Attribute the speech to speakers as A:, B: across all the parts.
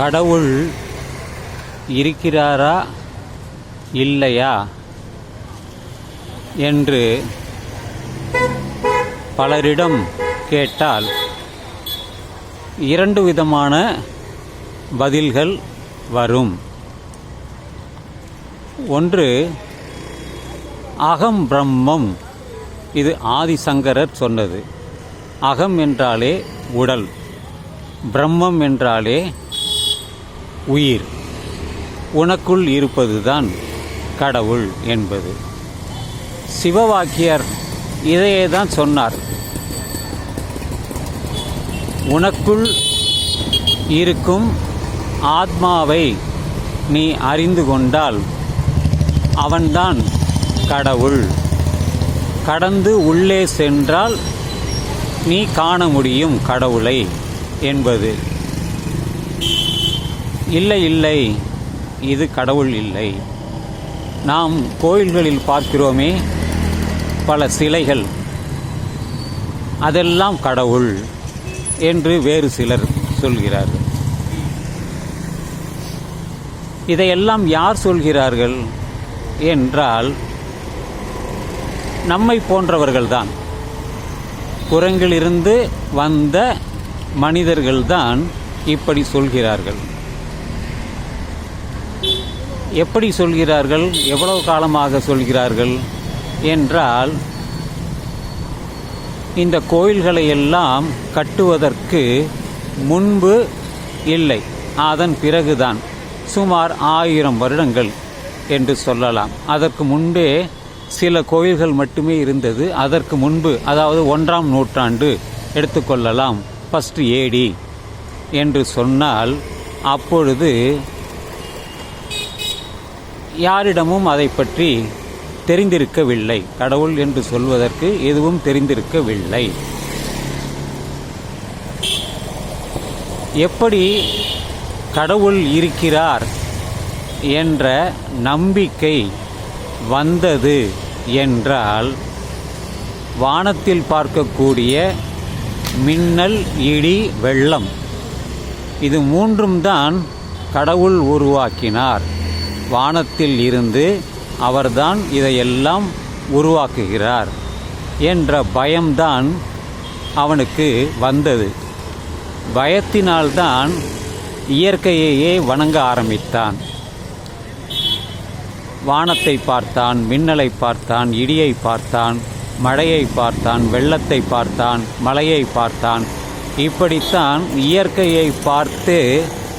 A: கடவுள் இருக்கிறாரா? இல்லையா? என்று பலரிடம் கேட்டால் இரண்டு விதமான பதில்கள் வரும். ஒன்று அகம் பிரம்மம். இது ஆதிசங்கரர் சொன்னது. அகம் என்றாலே உடல். பிரம்மம் என்றாலே உயிர். உனக்குள் இருப்பதுதான் கடவுள் என்பது. சிவவாக்கியர் இதையே தான் சொன்னார். உனக்குள் இருக்கும் ஆத்மாவை நீ அறிந்து கொண்டால் அவன்தான் கடவுள். கடந்து உள்ளே சென்றால் நீ காண முடியும் கடவுளை என்பது. இல்லை இல்லை. இது கடவுள் இல்லை. நாம் கோயில்களில் பார்க்கிறோமே பல சிலைகள். அதெல்லாம் கடவுள் என்று வேறு சிலர் சொல்கிறார்கள். இதையெல்லாம் யார் சொல்கிறார்கள் என்றால் நம்மை போன்றவர்கள்தான். குரங்கிலிருந்து வந்த மனிதர்கள்தான் இப்படி சொல்கிறார்கள். எப்படி சொல்கிறார்கள்? எவ்வளவு காலமாக சொல்கிறார்கள்? என்றால் இந்த கோயில்களை எல்லாம் கட்டுவதற்கு முன்பு இல்லை. அதன் பிறகுதான். சுமார் ஆயிரம் வருடங்கள் என்று சொல்லலாம். அதற்கு முன்பே சில கோயில்கள் மட்டுமே இருந்தது. அதற்கு முன்பு அதாவது ஒன்றாம் நூற்றாண்டு எடுத்துக்கொள்ளலாம் ஃபஸ்ட் ஏடி என்று சொன்னால் அப்பொழுது யாரிடமும் அதை பற்றி தெரிந்திருக்கவில்லை. கடவுள் என்று சொல்வதற்கு எதுவும் தெரிந்திருக்கவில்லை. எப்படி கடவுள் இருக்கிறார் என்ற நம்பிக்கை வந்தது என்றால் வானத்தில் பார்க்கக்கூடிய மின்னல் இடி வெள்ளம் இது மூன்றும் தான் கடவுள் உருவாக்கினார். வானத்தில் இருந்து அவர்தான் இதையெல்லாம் உருவாக்குகிறார் என்ற பயம்தான் அவனுக்கு வந்தது. பயத்தினால்தான் இயற்கையையே வணங்க ஆரம்பித்தான். வானத்தை பார்த்தான் மின்னலை பார்த்தான் இடியை பார்த்தான் மழையை பார்த்தான் வெள்ளத்தை பார்த்தான் மலையை பார்த்தான். இப்படித்தான் இயற்கையை பார்த்து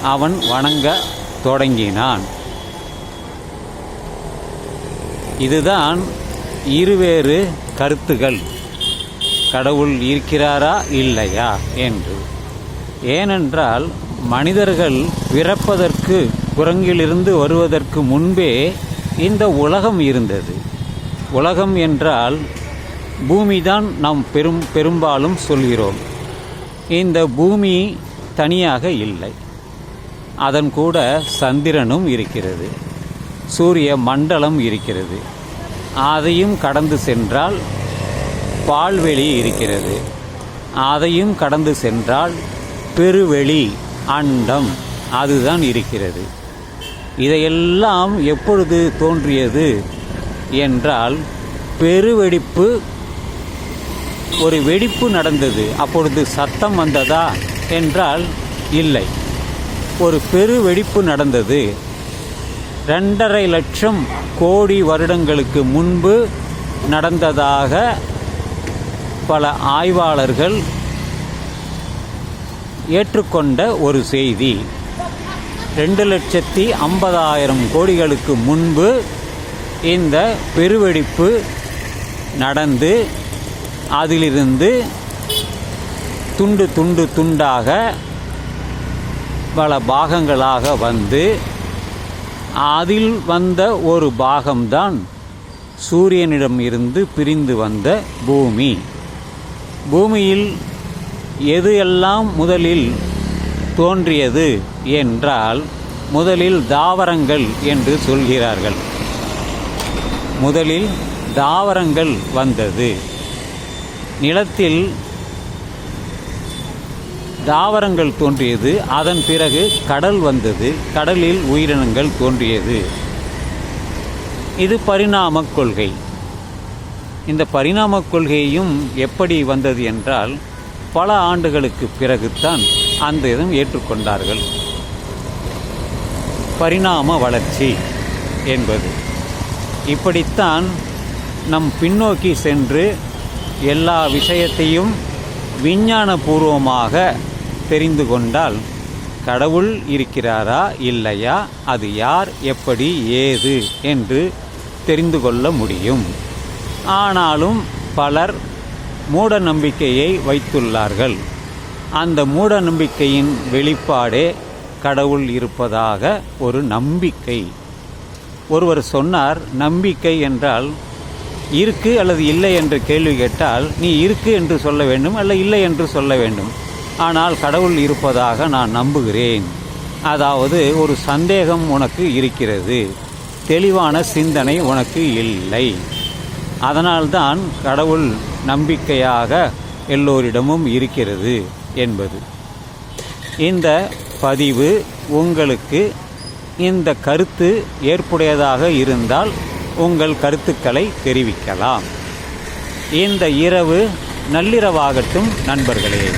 A: அவன் வணங்க தொடங்கினான். இதுதான் இருவேறு கருத்துகள். கடவுள் இருக்கிறாரா இல்லையா என்று. ஏனென்றால் மனிதர்கள் பிறப்பதற்கு குரங்கிலிருந்து வருவதற்கு முன்பே இந்த உலகம் இருந்தது. உலகம் என்றால் பூமிதான் நாம் பெரும் பெரும்பாலும் சொல்கிறோம். இந்த பூமி தனியாக இல்லை. அதன் கூட சந்திரனும் இருக்கிறது. சூரிய மண்டலம் இருக்கிறது. அதையும் கடந்து சென்றால் பால்வெளி இருக்கிறது. அதையும் கடந்து சென்றால் பெருவெளி அண்டம் அதுதான் இருக்கிறது. இதையெல்லாம் எப்பொழுது தோன்றியது என்றால் பெருவெடிப்பு ஒரு வெடிப்பு நடந்தது. அப்பொழுது சத்தம் வந்ததா? என்றால் இல்லை. ஒரு பெரு வெடிப்பு நடந்தது. ரெண்டரை லட்சம் கோடி வருடங்களுக்கு முன்பு நடந்ததாக பல ஆய்வாளர்கள் ஏற்றுக்கொண்ட ஒரு செய்தி. ரெண்டு லட்சத்தி ஐம்பதாயிரம் கோடிகளுக்கு முன்பு இந்த பெருவெடிப்பு நடந்து அதிலிருந்து துண்டு துண்டு துண்டாக பல பாகங்களாக வந்து அதில் வந்த ஒரு பாகம்தான் சூரியனிடம் இருந்து பிரிந்து வந்த பூமி. பூமியில் எது எல்லாம் முதலில் தோன்றியது என்றால் முதலில் தாவரங்கள் என்று சொல்கிறார்கள். முதலில் தாவரங்கள் வந்தது. நிலத்தில் தாவரங்கள் தோன்றியது. அதன் பிறகு கடல் வந்தது. கடலில் உயிரினங்கள் தோன்றியது. இது பரிணாம கொள்கை. இந்த பரிணாம கொள்கையும் எப்படி வந்தது என்றால் பல ஆண்டுகளுக்கு பிறகுதான் அந்த இதும் ஏற்றுக்கொண்டார்கள். பரிணாம வளர்ச்சி என்பது. இப்படித்தான் நம் பின்னோக்கி சென்று எல்லா விஷயத்தையும் விஞ்ஞானபூர்வமாக தெரிந்து கொண்டால் கடவுள் இருக்கிறாரா இல்லையா? அது யார்? எப்படி? ஏது? என்று தெரிந்து கொள்ள முடியும். ஆனாலும் பலர் மூட நம்பிக்கையை வைத்துள்ளார்கள். அந்த மூட நம்பிக்கையின் வெளிப்பாடே கடவுள் இருப்பதாக ஒரு நம்பிக்கை. ஒருவர் சொன்னார் நம்பிக்கை என்றால் இருக்கு அல்லது இல்லை? என்று கேள்வி கேட்டால் நீ இருக்கு என்று சொல்ல வேண்டும் அல்ல இல்லை என்று சொல்ல வேண்டும். ஆனால் கடவுள் இருப்பதாக நான் நம்புகிறேன். அதாவது ஒரு சந்தேகம் உனக்கு இருக்கிறது. தெளிவான சிந்தனை உனக்கு இல்லை. அதனால்தான் கடவுள் நம்பிக்கையாக எல்லோரிடமும் இருக்கிறது என்பது. இந்த பதிவு உங்களுக்கு இந்த கருத்து ஏற்புடையதாக இருந்தால் உங்கள் கருத்துக்களை தெரிவிக்கலாம். இந்த இரவு நள்ளிரவாகட்டும் நண்பர்களே.